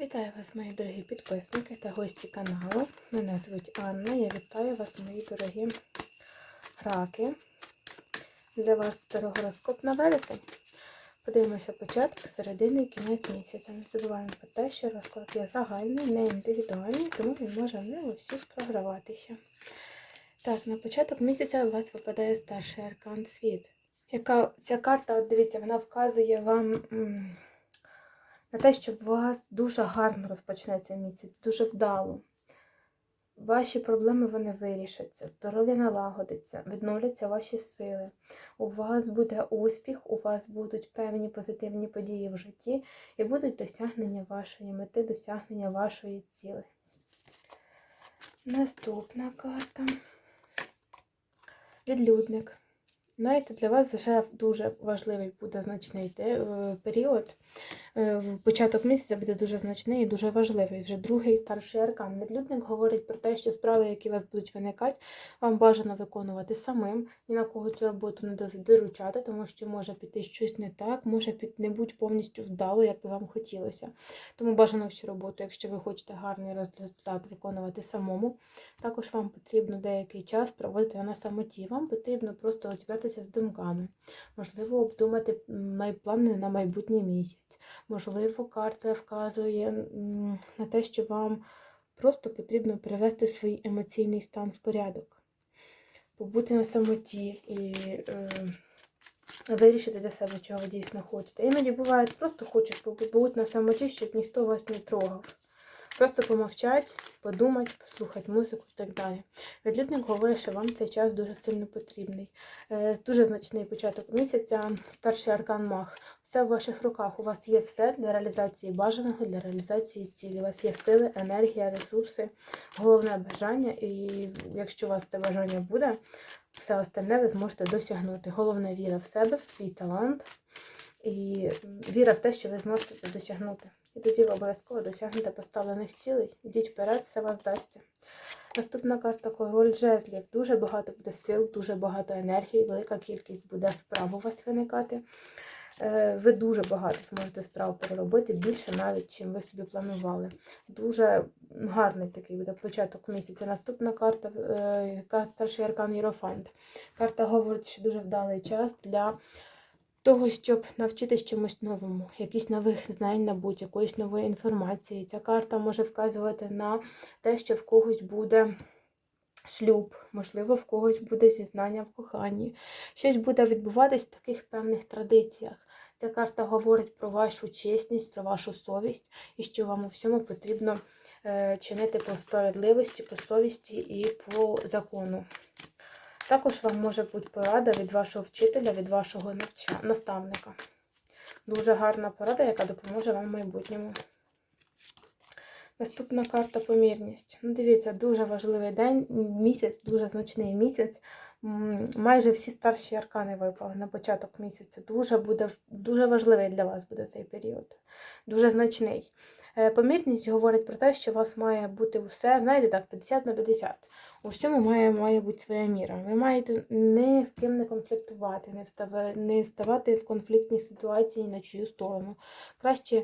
Вітаю вас, мої дорогі підписники та гості каналу. Мене звуть Анна. Я вітаю вас, мої дорогі раки. Для вас старогороскоп на вересень. Подивимося початок, середини і кінець місяця. Не забуваємо про те, що розклад є загальний, не індивідуальний, тому він може не у програватися. Так, на початок місяця у вас випадає старший аркан світ. Яка ця карта, от дивіться, вона вказує вам. На те, що у вас дуже гарно розпочнеться місяць, дуже вдало. Ваші проблеми вони вирішаться, здоров'я налагодиться, відновляться ваші сили. У вас буде успіх, у вас будуть певні позитивні події в житті і будуть досягнення вашої мети, досягнення вашої цілі. Наступна карта. Відлюдник. Знаєте, для вас вже дуже важливий буде значний е, період. Е, Початок місяця буде дуже значний і дуже важливий. Вже другий старший аркан. Відлюдник говорить про те, що справи, які у вас будуть виникати, вам бажано виконувати самим. Ні на кого цю роботу не доручати, тому що може піти щось не так, може не будь повністю вдало, як би вам хотілося. Тому бажано всю роботу, якщо ви хочете гарний результат виконувати самому. Також вам потрібно деякий час проводити на самоті. Вам потрібно просто зібратися з думками, можливо, обдумати плани на майбутній місяць. Можливо, карта вказує на те, що вам просто потрібно привести свій емоційний стан в порядок, побути на самоті і е, вирішити для себе, чого ви дійсно хочете. Іноді буває, просто хочеш побути на самоті, щоб ніхто вас не трогав. Просто помовчать, подумати, послухати музику і так далі. Відлюдник говорить, що вам цей час дуже сильно потрібний. Е, Дуже значний початок місяця, старший аркан Мах. Все в ваших руках. У вас є все для реалізації бажаного, для реалізації цілі. У вас є сили, енергія, ресурси, головне бажання. І якщо у вас це бажання буде, все остальне ви зможете досягнути. Головне віра в себе, в свій талант і віра в те, що ви зможете це досягнути. І тоді ви обов'язково досягнете поставлених цілей. Йдіть вперед, все вас вдасться. Наступна карта король жезлів. Дуже багато буде сил, дуже багато енергії, велика кількість буде справ у вас виникати. Е, Ви дуже багато зможете справ переробити, більше навіть, чим ви собі планували. Дуже гарний такий буде початок місяця. Наступна карта е, карта старший аркан Єрофант. Карта говорить, що дуже вдалий час для того, щоб навчитись чомусь новому, якісь нових знань набуть, якоїсь нової інформації. Ця карта може вказувати на те, що в когось буде шлюб, можливо, в когось буде зізнання в коханні. Щось буде відбуватись в таких певних традиціях. Ця карта говорить про вашу чесність, про вашу совість і що вам у всьому потрібно е, чинити по справедливості, по совісті і по закону. Також вам може бути порада від вашого вчителя, від вашого наставника. Дуже гарна порада, яка допоможе вам в майбутньому. Наступна карта помірність. Ну, дивіться, дуже важливий день, місяць, дуже значний місяць. Майже всі старші аркани випали на початок місяця. Дуже буде дуже важливий для вас буде цей період. Дуже значний. Е, Помірність говорить про те, що у вас має бути все, знаєте, так, 50 на 50. У всьому має, має бути своя міра. Ви маєте ні з ким не конфліктувати, не вставати в конфліктні ситуації на чию сторону. Краще,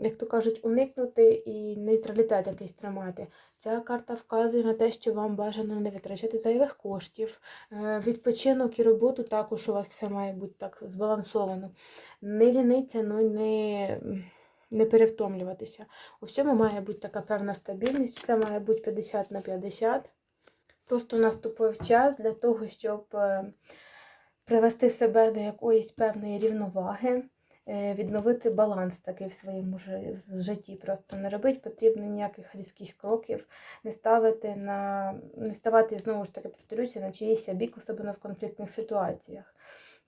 як то кажуть, уникнути і нейтралітет якийсь тримати. Ця карта вказує на те, що вам бажано не витрачати зайвих коштів. Е, Відпочинок і роботу також у вас все має бути так збалансовано. Не ліниться, ну не, не перевтомлюватися. У всьому має бути така певна стабільність, все має бути 50 на 50. Просто наступив час для того, щоб е, привести себе до якоїсь певної рівноваги, відновити баланс такий в своєму житті. Просто не робити потрібно ніяких різких кроків, не ставити на не ставати знову ж таки повторюся на чиїсь бік, особливо в конфліктних ситуаціях.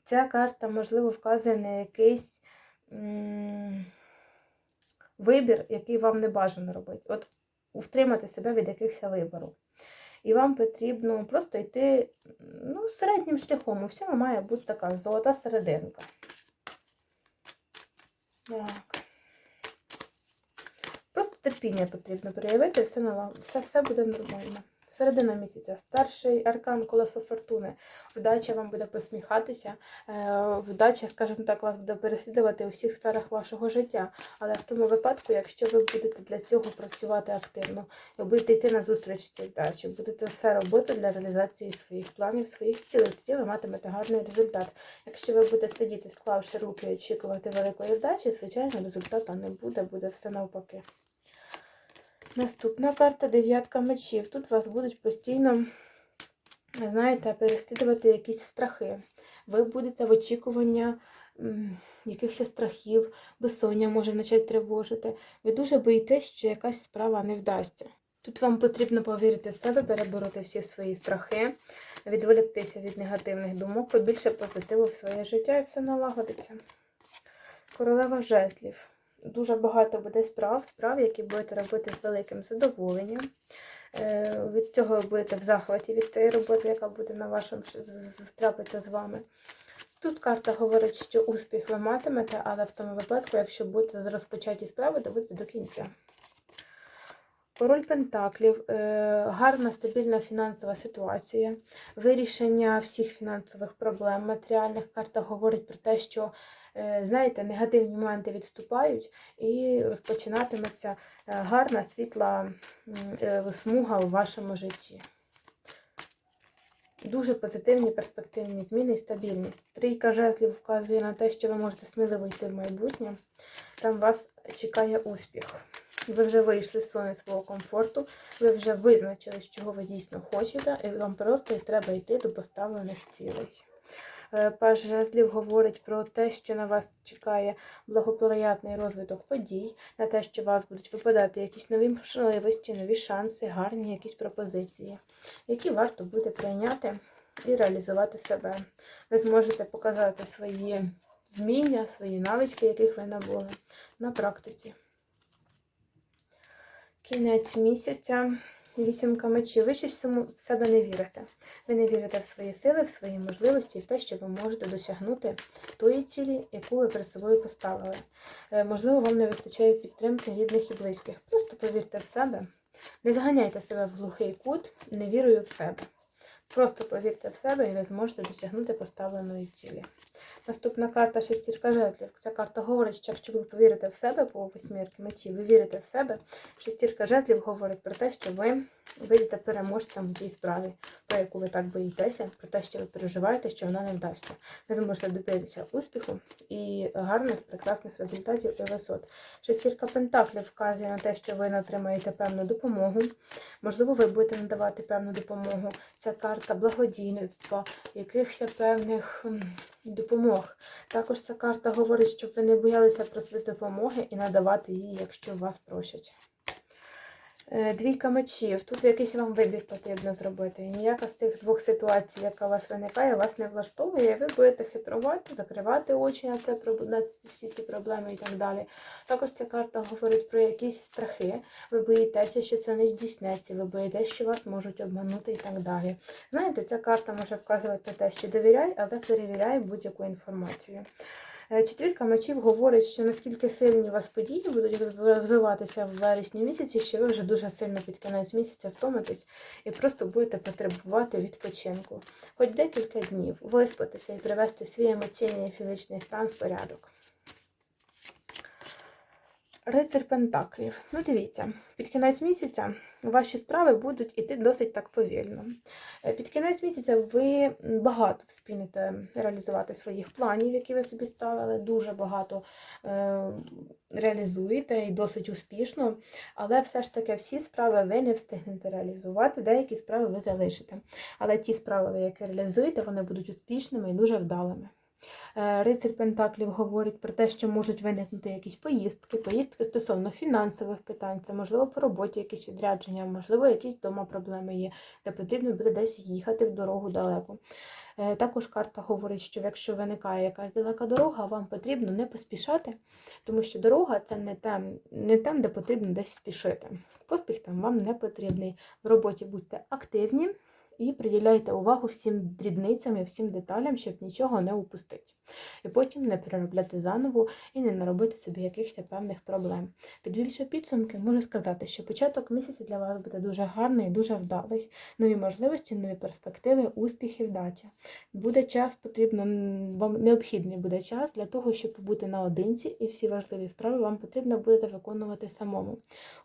Ця карта, можливо, вказує на якийсь м, вибір, який вам не бажано робити. От втримати себе від якихось виборів. І вам потрібно просто йти ну, середнім шляхом. У всьому має бути така золота серединка. Так. Просто терпіння потрібно проявити, все, все, все буде нормально. Середина місяця, старший аркан колесо фортуни. Вдача вам буде посміхатися, е, вдача, скажімо так, вас буде переслідувати у всіх сферах вашого життя. Але в тому випадку, якщо ви будете для цього працювати активно, ви будете йти на зустріч цій вдачі, будете все робити для реалізації своїх планів, своїх цілей, тоді ви матимете гарний результат. Якщо ви будете сидіти, склавши руки і очікувати великої вдачі, звичайно, результату не буде, буде все навпаки. Наступна карта дев'ятка мечів. Тут вас будуть постійно, знаєте, переслідувати якісь страхи. Ви будете в очікування якихось страхів, безсоння може почати тривожити. Ви дуже боїтесь, що якась справа не вдасться. Тут вам потрібно повірити в себе, перебороти всі свої страхи, відволіктися від негативних думок, побільше позитиву в своє життя і все налагодиться. Королева жезлів. Дуже багато буде справ, справ, які будете робити з великим задоволенням. Е, Від цього ви будете в захваті від цієї роботи, яка буде на вашому трапиться з вами. Тут карта говорить, що успіх ви матимете, але в тому випадку, якщо будете розпочаті справи, доводити до кінця. Король Пентаклів, е, гарна стабільна фінансова ситуація, вирішення всіх фінансових проблем, матеріальних карта говорить про те, що е, знаєте, негативні моменти відступають і розпочинатиметься е, гарна світла смуга у вашому житті. Дуже позитивні перспективні зміни і стабільність. Трійка жезлів вказує на те, що ви можете сміливо йти в майбутнє. Там вас чекає успіх. Ви вже вийшли з зони свого комфорту, ви вже визначили, чого ви дійсно хочете, і вам просто треба йти до поставлених цілей. Е, Паж жезлів говорить про те, що на вас чекає благоприятний розвиток подій, на те, що у вас будуть випадати якісь нові можливості, нові шанси, гарні якісь пропозиції, які варто буде прийняти і реалізувати себе. Ви зможете показати свої вміння, свої навички, яких ви набули на практиці. Кінець місяця. Вісімка мечів. Ви щось саму- в себе не вірите. Ви не вірите в свої сили, в свої можливості, в те, що ви можете досягнути тої цілі, яку ви перед собою поставили. Е, Можливо, вам не вистачає підтримки рідних і близьких. Просто повірте в себе. Не заганяйте себе в глухий кут не вірую в себе. Просто повірте в себе і ви зможете досягнути поставленої цілі. Наступна карта шестірка жезлів. Ця карта говорить, що якщо ви повірите в себе по восьмірки мечів, ви вірите в себе. Шестірка жезлів говорить про те, що ви вийдете переможцем в тій справі, про яку ви так боїтеся, про те, що ви переживаєте, що вона не вдасться. Ви зможете добитися успіху і гарних, прекрасних результатів і висот. Шестірка пентаклів вказує на те, що ви отримаєте певну допомогу. Можливо, ви будете надавати певну допомогу. Це карта благодійництва, якихось певних допомог. Також ця карта говорить, щоб ви не боялися просити допомоги і надавати її, якщо вас просять. Е, Двійка мечів. Тут якийсь вам вибір потрібно зробити. І ніяка з тих двох ситуацій, яка у вас виникає, вас не влаштовує. Ви будете хитрувати, закривати очі на, це, на всі ці проблеми і так далі. Також ця карта говорить про якісь страхи. Ви боїтеся, що це не здійснеться, ви боїтеся, що вас можуть обманути і так далі. Знаєте, ця карта може вказувати те, що довіряй, але перевіряй будь-яку інформацію. Е, Четвірка мечів говорить, що наскільки сильні у вас події будуть розвиватися в вересні місяці, що ви вже дуже сильно під кінець місяця втомитесь і просто будете потребувати відпочинку. Хоч декілька днів виспатися і привести свій емоційний і фізичний стан в порядок. Рицар Пентаклів. Ну, дивіться, під кінець місяця ваші справи будуть іти досить так повільно. Е, Під кінець місяця ви багато вспінете реалізувати своїх планів, які ви собі ставили. Дуже багато е, реалізуєте і досить успішно. Але все ж таки всі справи ви не встигнете реалізувати, деякі справи ви залишите. Але ті справи, які реалізуєте, вони будуть успішними і дуже вдалими. Е, Рицар Пентаклів говорить про те, що можуть виникнути якісь поїздки, поїздки стосовно фінансових питань, це можливо по роботі якісь відрядження, можливо, якісь вдома проблеми є, де потрібно буде десь їхати в дорогу далеко. Е, Також карта говорить, що якщо виникає якась далека дорога, вам потрібно не поспішати, тому що дорога це не там, не там, де потрібно десь спішити. Поспіх там вам не потрібний. В роботі будьте активні і приділяйте увагу всім дрібницям і всім деталям, щоб нічого не упустити. І потім не переробляти заново і не наробити собі якихось певних проблем. Підвівши підсумки, можу сказати, що початок місяця для вас буде дуже гарний і дуже вдалий. Нові можливості, нові перспективи, успіхи, вдача. Буде час, потрібно вам необхідний буде час для того, щоб побути наодинці, і всі важливі справи вам потрібно буде виконувати самому.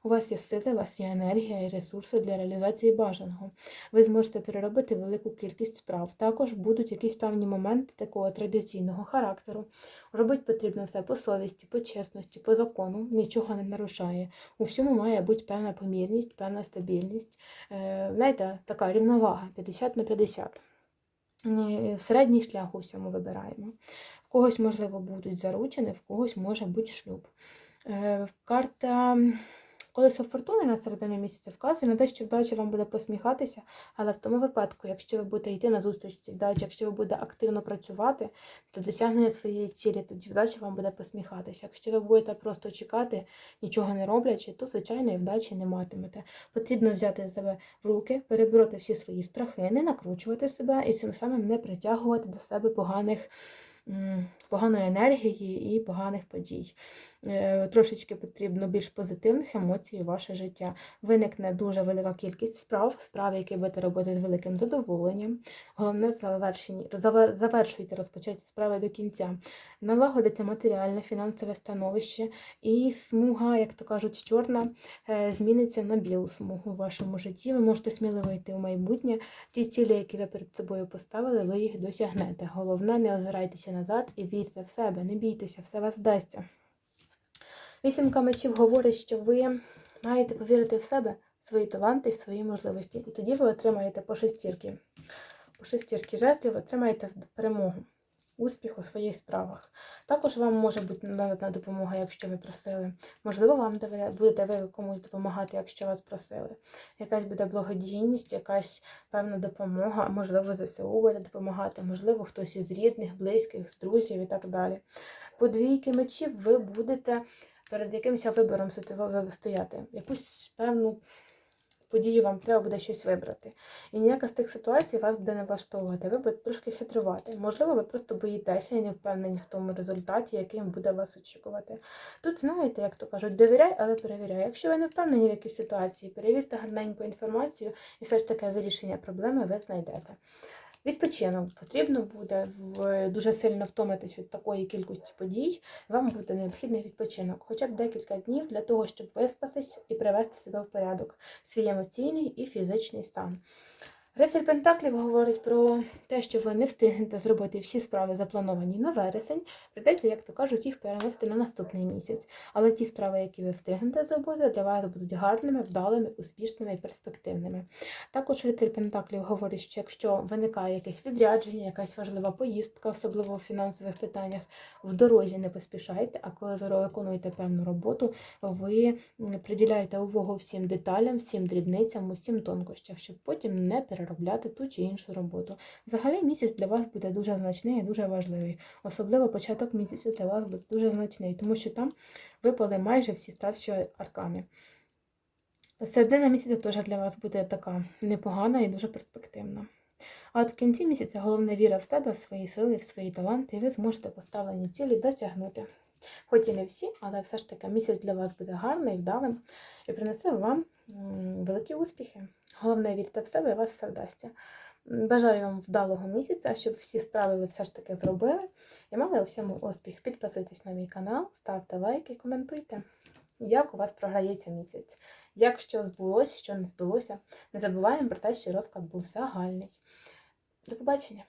У вас є сили, у вас є енергія і ресурси для реалізації бажаного. Ви зможете переробити велику кількість справ. Також будуть якісь певні моменти такого традиційного характеру. Робити потрібно все по совісті, по чесності, по закону, нічого не нарушає. У всьому має бути певна помірність, певна стабільність. Е, знаєте, така рівновага 50 на 50. Е, Середній шлях у всьому вибираємо. В когось, можливо, будуть заручені, в когось може бути шлюб. Е, Карта колесо фортуни на середині місяця вказує на те, що вдача вам буде посміхатися, але в тому випадку, якщо ви будете йти на зустріч цій вдачі, якщо ви будете активно працювати, то досягнення своєї цілі, тоді вдача вам буде посміхатися. Якщо ви будете просто чекати, нічого не роблячи, то звичайної вдачі не матимете. Потрібно взяти себе в руки, перебороти всі свої страхи, не накручувати себе і цим самим не притягувати до себе поганих. Поганої енергії і поганих подій. Е, Трошечки потрібно більш позитивних емоцій у ваше життя. Виникне дуже велика кількість справ, справ, які будете робити з великим задоволенням. Головне завершуйте розпочаті справи до кінця. Налагодиться матеріальне, фінансове становище, і смуга, як то кажуть, чорна е, зміниться на білу смугу в вашому житті. Ви можете сміливо йти у майбутнє. Ті цілі, які ви перед собою поставили, ви їх досягнете. Головне, не озирайтеся назад і вірте в себе, не бійтеся, все вас вдасться. Вісімка мечів говорить, що ви маєте повірити в себе, в свої таланти, і в свої можливості. І тоді ви отримаєте по шестірки. По шестірки жезлів отримаєте перемогу, успіх у своїх справах. Також вам може бути надана допомога, якщо ви просили. Можливо, вам будете ви комусь допомагати, якщо вас просили. Якась буде благодійність, якась певна допомога, можливо, ЗСУ буде допомагати, можливо, хтось із рідних, близьких, з друзів і так далі. По двійки мечів ви будете перед якимось вибором стояти. Якусь певну подію вам треба буде щось вибрати. І ніяка з тих ситуацій вас буде не влаштовувати. Ви будете трошки хитрувати. Можливо, ви просто боїтеся і не впевнені в тому результаті, який буде вас очікувати. Тут знаєте, як то кажуть, довіряй, але перевіряй. Якщо ви не впевнені в якійсь ситуації, перевірте гарненьку інформацію і все ж таки вирішення проблеми ви знайдете. Відпочинок потрібно буде дуже сильно втомитись від такої кількості подій. Вам буде необхідний відпочинок, хоча б декілька днів для того, щоб виспатись і привести себе в порядок, свій емоційний і фізичний стан. Рицарь Пентаклів говорить про те, що ви не встигнете зробити всі справи, заплановані на вересень. Придеться, як то кажуть, їх переносити на наступний місяць. Але ті справи, які ви встигнете зробити, для вас будуть гарними, вдалими, успішними і перспективними. Також рицарь Пентаклів говорить, що якщо виникає якесь відрядження, якась важлива поїздка, особливо у фінансових питаннях, в дорозі не поспішайте, а коли ви виконуєте певну роботу, ви приділяєте увагу всім деталям, всім дрібницям, усім тонкощам, щоб потім не переробляти ту чи іншу роботу. Взагалі місяць для вас буде дуже значний і дуже важливий. Особливо початок місяця для вас буде дуже значний, тому що там випали майже всі старші аркани. Середина місяця теж для вас буде така непогана і дуже перспективна. А от в кінці місяця головне віра в себе, в свої сили, в свої таланти, і ви зможете поставлені цілі досягнути. Хоч і не всі, але все ж таки місяць для вас буде гарний, вдалим і принесе вам великі успіхи. Головне вірте в себе, і вас все вдасться. Бажаю вам вдалого місяця, щоб всі справи ви все ж таки зробили і мали у всьому успіх. Підписуйтесь на мій канал, ставте лайки, коментуйте, як у вас програється місяць. Як що збулося, що не збулося. Не забуваємо про те, що розклад був загальний. До побачення!